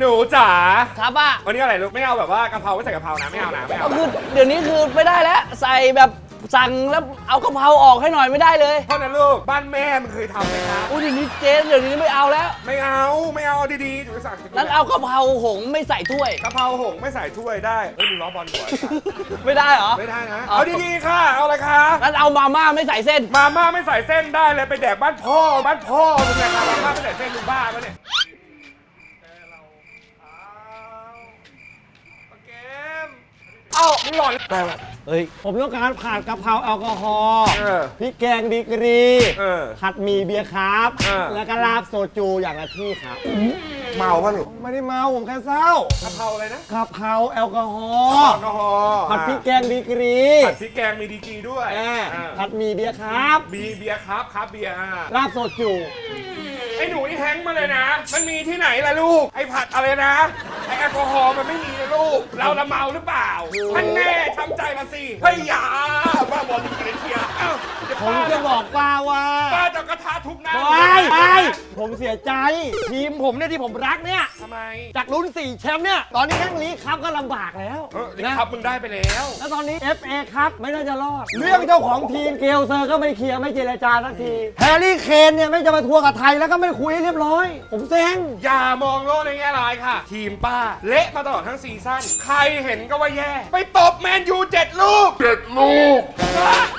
หนูจ๋าครับอะวันนี้อะไรลูกไม่เอาแบบว่ากะเพราไม่ใส่กะเพรานะไม่เอานะไม่ก็เอาคือเดี๋ยวนี้คือไม่ได้แล้วใส่แบบสั่งแล้วเอากะเพราออกให้หน่อยไม่ได้เลยเท่านั้นลูกบ้านแม่มันเคยทำไหมคะอุ้ยเดี๋ยวนี้เจ๊เดี๋ยวนี้ไม่เอาแล้ว ไม่เอาไม่เอาดีๆหนูสั่งนั้นเอากะเพราหงไม่ใส่ถ้วย กะเพราหงไม่ใส่ถ้วยได้เอ้ยมึงล้อบอลหัวไม่ได้เหรอไม่ได้นะเอาเอาดีๆค่ะเอาอะไรคะนั้นเอามาม่าไม่ใส่เส้น มาม่าไม่ใส่เส้นได้เลยไปแดกบ้านพ่อบ้านพ่อมึงไงคะมาม่าไม่ใส่เส้นมึงบ้าปะเนี่ยเอ้ามึง หลอนแต่ว่าเฮ้ยผมต้องการผัดกะเพราแอลกอฮอล์เออพริกแกงดีกรีเออผัดหมี่เบียร์ครับ เออ แล้วก็ลาบโซจูอย่างละที่ครับ เมาป่ะลูกไม่ได้เมาผมแค่เศร้ากะเพราอะไรนะกะเพราแอลกอฮอแอล์ลกอฮอล์ผัดพริกแกงดีกรีผัดพริกแกงมีดีกรีด้วยอ่าอ่าผัดหมี่เบียร์ครับ บีเบียร์ครับครับเบียร์อ่าลาบโซจูไอ้หนูนี่แฮงก์มาเลยนะ มันมีที่ไหนล่ะลูก ไอ้ผัดอะไรนะ ไอ้แอลกอฮอล์มันไม่มีนะลูก เราละเมาหรือเปล่ามันแน่ ทำใจมาสิเฮ้ยอย่าบ้าบอลจริงๆเชียร์เอ้าเดี๋ยวผมป้าจะบอกป้าว่าป้าจะกระทะทุบหน้า ไปไป ผมเสียใจ ทีมผมเนี่ยที่ผมรักเนี่ย ทำไมจากรุ่น 4 แชมป์เนี่ย ตอนนี้แค่ลีกครับก็ลำบากแล้วเออนะ ครับมึงได้ไปแล้ว แล้วตอนนี้ FA ครับไม่น่าจะรอด เรื่องเจ้าของทีมเกลเซอร์ก็ไม่เคลียร์ไม่เจรจาสักที แฮร์รี่เคนเนี่ยไม่จะมาทัวร์กับไทยแล้วก็ไม่คุยให้เรียบร้อย ผมเซ็งอย่ามองโลกในแง่ร้ายค่ะ ทีมป้า เละมาตลอดทั้งซีซั่น ใครเห็นก็ว่าแย่ ไปตบแมนยูเจ็ดลูกเจ็ดลูก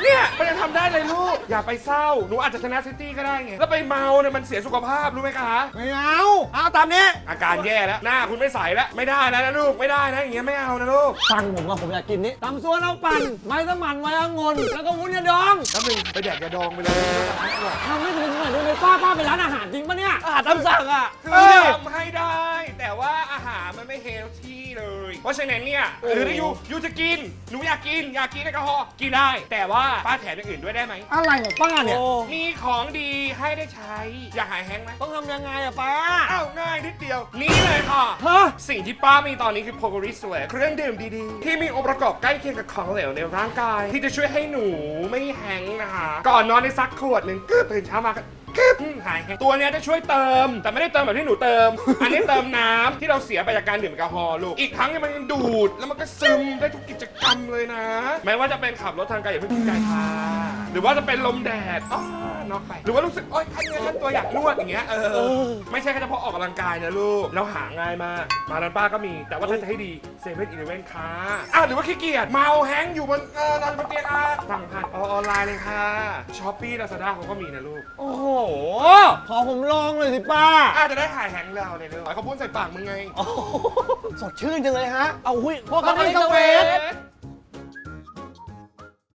เนี่ยมันยังทำได้เลยลูก อย่าไปเศร้า หนูอาจจะชนะซิตี้ก็ได้ไง แล้วไปเมาเนี่ยมันเสียสุขภาพรู้ไหมคะไม่เอาเอาตามนี้ อาการแย่แล้ว หน้าคุณไม่ใสแล้วไม่ได้แล้วนะลูกไม่ได้นะอย่างเงี้ยไม่เอานะลูกฟังผมว่าผมอยากกินนี้ตำซัวน้ำปั่นไม้สมันไม้องุ่นแล้วก็วุ้นยาดองแล้วหนึ่งไปแดกยาดองไปเลยทำให้ถึงหน่อยได้ไหมป้าป้าเป็นร้านอาหารจริงปะเนี่ยอาหารตามสั่งอะคือเออทำให้ได้ ราะฉะนั้นเนี่ยหรือถ้ายูยูจะกินหนูอยากกินอยากกินแอลกอฮอล์กินได้ แต่ว่าป้าแถมอย่างอื่นด้วยได้ไหมอะไรของป้าเนี่ยโอ้มีของดีให้ได้ใช้ อยากหายแห้งค์ไหมต้องทำยังไงอะป้าอ้าวง่ายนิดเดียว นี่เลยค่ะฮะสิ่งที่ป้ามีตอนนี้คือโพกริสเวเครื่องดื่มดีๆ ที่มีองค์ประกอบใกล้เคียงกับของเหลวในร่างกาย ที่จะช่วยให้หนูไม่แห้งก์นะคะก่อนนอนในซักขวดหนึ่งกึ๊บตื่นเช้ามาก็ กึ๊บหายแห้งตัวเนี้ยจะช่วยเติม แต่ไม่ได้เติมแบบที่หนูเติม อันนี้เติมน้ำที่เราเสียไปจากการดื่มแอลกอฮอล์ลูก อีกทั้งเนี่ยมันยังดูด แล้วมันก็ซึมได้ทุกกิจกรรมเลยนะแม้ว่าจะเป็นขับรถทางไกลอย่าเพิ่งกินไก่ค่ะหรือว่าจะเป็นลมแดดอ๋อนอกไป หรือว่ารู้สึกโอ๊ยขั้นเนื้อขั้นตัวอยากนวดอย่างเงี้ย เออ ไม่ใช่แค่เฉพาะ กกำลังกายนะลูก แล้วหาง่ายมาก มาร้านป้าก็มี แต่ว่าถ้าจะให้ดีเซเว่นอีเลเว่นค่ะอะหรือว่าขี้เกียจ เมาแฮงก์อยู่บนเออนอนบนเตียงอะสั่งผ่านออนไลน์เลยค่ะช้อปปี้ลาซาด้าเขาก็มีนะลูกโอ้โห ขอผมลองเลยสิป้าอาจจะได้หายแฮงก์เราเลยลูกเขาพูดใส่ปากมึงไง สดชื่นจังเลยฮะ เอาหุ้ยพพววกกเขาเขาไม่ไม่สสเวเวทท